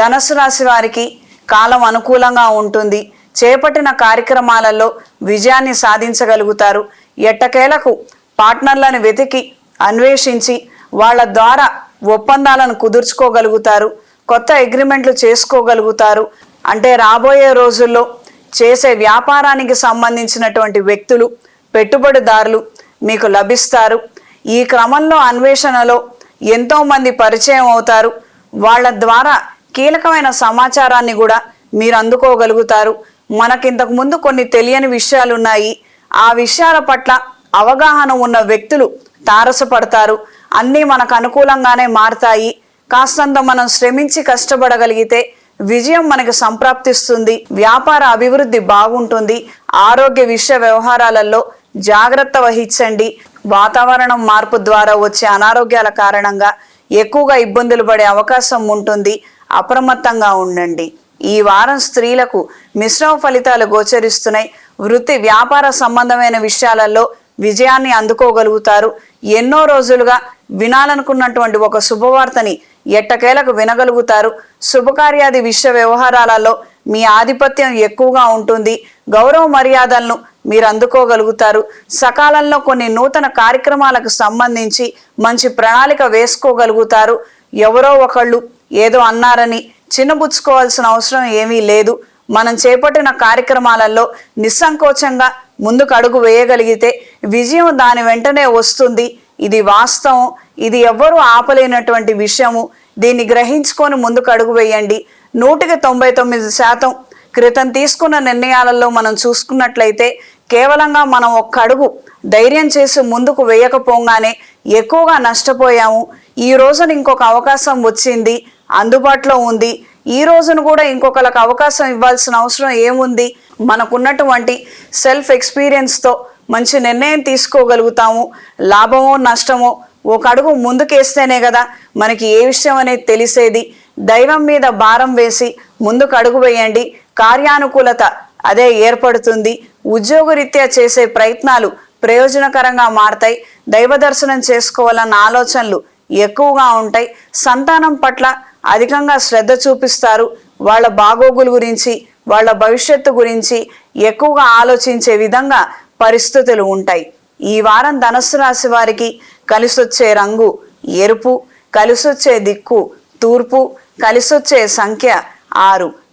ధనుసు రాశి వారికి కాలం అనుకూలంగా ఉంటుంది. చేపట్టిన కార్యక్రమాలలో విజయాన్ని సాధించగలుగుతారు. ఎట్టకేలకు పార్ట్నర్లను వెతికి అన్వేషించి వాళ్ళ ద్వారా ఒప్పందాలను కుదుర్చుకోగలుగుతారు. కొత్త అగ్రిమెంట్లు చేసుకోగలుగుతారు. అంటే రాబోయే రోజుల్లో చేసే వ్యాపారానికి సంబంధించినటువంటి వ్యక్తులు పెట్టుబడిదారులు మీకు లభిస్తారు. ఈ క్రమంలో అన్వేషణలో ఎంతోమంది పరిచయం అవుతారు. వాళ్ళ ద్వారా కీలకమైన సమాచారాన్ని కూడా మీరు అందుకోగలుగుతారు. మనకింతకు ముందు కొన్ని తెలియని విషయాలు ఉన్నాయి ఆ విషయాల పట్ల అవగాహన ఉన్న వ్యక్తులు తారసపడతారు. అన్నీ మనకు అనుకూలంగానే మారతాయి. కాస్తంత మనం శ్రమించి కష్టపడగలిగితే విజయం మనకు సంప్రాప్తిస్తుంది. వ్యాపార అభివృద్ధి బాగుంటుంది. ఆరోగ్య విషయ వ్యవహారాలలో జాగ్రత్త వహించండి. వాతావరణం మార్పు ద్వారా వచ్చే అనారోగ్యాల కారణంగా ఎక్కువగా ఇబ్బందులు పడే అవకాశం ఉంటుంది. అప్రమత్తంగా ఉండండి. ఈ వారం స్త్రీలకు మిశ్రమ ఫలితాలు గోచరిస్తున్నాయి. వృత్తి వ్యాపార సంబంధమైన విషయాలలో విజయాన్ని అందుకోగలుగుతారు. ఎన్నో రోజులుగా వినాలనుకున్నటువంటి ఒక శుభవార్తని ఎట్టకేలకు వినగలుగుతారు. శుభకార్యాది విషయ వ్యవహారాలలో మీ ఆధిపత్యం ఎక్కువగా ఉంటుంది. గౌరవ మర్యాదలను మీరు అందుకోగలుగుతారు. సకాలంలో కొన్ని నూతన కార్యక్రమాలకు సంబంధించి మంచి ప్రణాళిక వేసుకోగలుగుతారు. ఎవరో ఒకళ్ళు ఏదో అన్నారని చిన్నబుచ్చుకోవాల్సిన అవసరం ఏమీ లేదు. మనం చేపట్టిన కార్యక్రమాలలో నిస్సంకోచంగా ముందుకు అడుగు వేయగలిగితే విజయం దాని వెంటనే వస్తుంది. ఇది వాస్తవం. ఇది ఎవ్వరూ ఆపలేనటువంటి విషయము. దీన్ని గ్రహించుకొని ముందుకు అడుగు వేయండి. నూటికి తొంభై తొమ్మిది శాతం క్రితం తీసుకున్న నిర్ణయాలలో మనం చూసుకున్నట్లయితే కేవలంగా మనం ఒక్క అడుగు ధైర్యం చేసి ముందుకు వేయకపోగానే ఎక్కువగా నష్టపోయాము. ఈ రోజున ఇంకొక అవకాశం వచ్చింది. అందుబాటులో ఉంది. ఈ రోజును కూడా ఇంకొకరికి అవకాశం ఇవ్వాల్సిన అవసరం ఏముంది? మనకున్నటువంటి సెల్ఫ్ ఎక్స్పీరియన్స్తో మంచి నిర్ణయం తీసుకోగలుగుతాము. లాభమో నష్టమో ఒక అడుగు ముందుకేస్తేనే కదా మనకి ఏ విషయం అనేది తెలిసేది? దైవం మీద భారం వేసి ముందుకు అడుగు వేయండి. కార్యానుకూలత అదే ఏర్పడుతుంది. ఉద్యోగరీత్యా చేసే ప్రయత్నాలు ప్రయోజనకరంగా మారతాయి. దైవ దర్శనం చేసుకోవాలన్న ఆలోచనలు ఎక్కువగా ఉంటాయి. సంతానం పట్ల అధికంగా శ్రద్ధ చూపిస్తారు. వాళ్ళ బాగోగుల గురించి వాళ్ళ భవిష్యత్తు గురించి ఎక్కువగా ఆలోచించే విధంగా పరిస్థితులు ఉంటాయి. ఈ వారం ధనస్సు రాశి వారికి కలిసొచ్చే రంగు ఎరుపు కలిసొచ్చే దిక్కు తూర్పు కలిసొచ్చే సంఖ్య ఆరు.